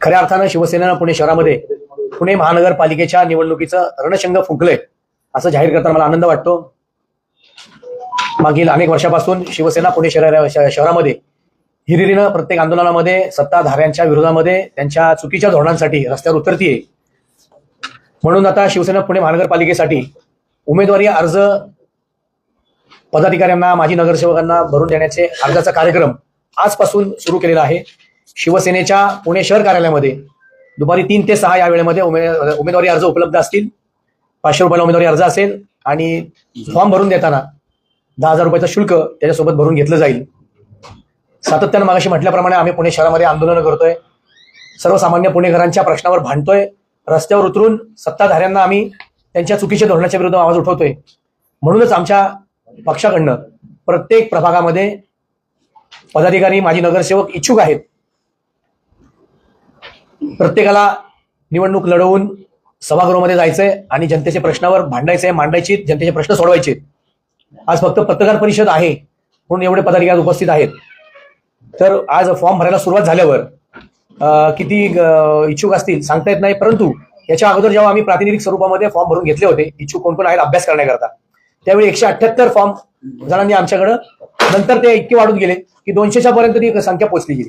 खऱ्या अर्थानं शिवसेनेनं पुणे शहरामध्ये पुणे महानगरपालिकेच्या निवडणुकीचं रणशंग फुंकलंय असं जाहीर करताना मला आनंद वाटतो. मागील अनेक वर्षापासून शिवसेना पुणे शहरा शहरामध्ये हिरिरीनं प्रत्येक आंदोलनामध्ये सत्ताधाऱ्यांच्या विरोधामध्ये त्यांच्या चुकीच्या धोरणांसाठी रस्त्यावर उतरतीये. म्हणून आता शिवसेना पुणे महानगरपालिकेसाठी उमेदवारी अर्ज पदाधिकाऱ्यांना माजी नगरसेवकांना भरून देण्याचे अर्जाचा कार्यक्रम आजपासून सुरू केलेला आहे. शिवसेनेच्या पुणे शहर कार्यालयामध्ये दुपारी तीन ते सहा या वेळेमध्ये उमे उमेदवारी अर्ज उपलब्ध असतील. पाचशे रुपयाला उमेदवारी अर्ज असेल आणि फॉर्म भरून देताना दहा हजार रुपयाचं शुल्क त्याच्यासोबत भरून घेतलं जाईल. सातत्यानं मागाशी म्हटल्याप्रमाणे आम्ही पुणे शहरामध्ये आंदोलनं करतोय. सर्वसामान्य पुणेकरांच्या प्रश्नावर भांडतोय. रस्त्यावर उतरून सत्ताधाऱ्यांना आम्ही त्यांच्या चुकीच्या धोरणाच्या विरुद्ध आवाज उठवतोय. म्हणूनच आमच्या पक्षाकडनं प्रत्येक प्रभागामध्ये पदाधिकारी माजी नगरसेवक इच्छुक आहेत. प्रत्येकाला निवडणूक लढवून सभागृहामध्ये जायचंय आणि जनतेच्या प्रश्नावर भांडायचंय मांडायची जनतेचे प्रश्न सोडवायचे. आज फक्त पत्रकार परिषद आहे म्हणून एवढे पदाधिकारी उपस्थित आहेत. तर आज फॉर्म भरायला सुरुवात झाल्यावर किती इच्छुक असतील सांगता येत नाही परंतु याच्या अगोदर जेव्हा आम्ही प्रातिनिधिक स्वरूपामध्ये फॉर्म भरून घेतले होते इच्छुक कोण कोण आहेत अभ्यास करण्याकरता त्यावेळी एकशे अठ्याहत्तर फॉर्म जणांनी आमच्याकडं नंतर ते इतके वाढून गेले की दोनशेच्या पर्यंत ती संख्या पोहोचली गेली.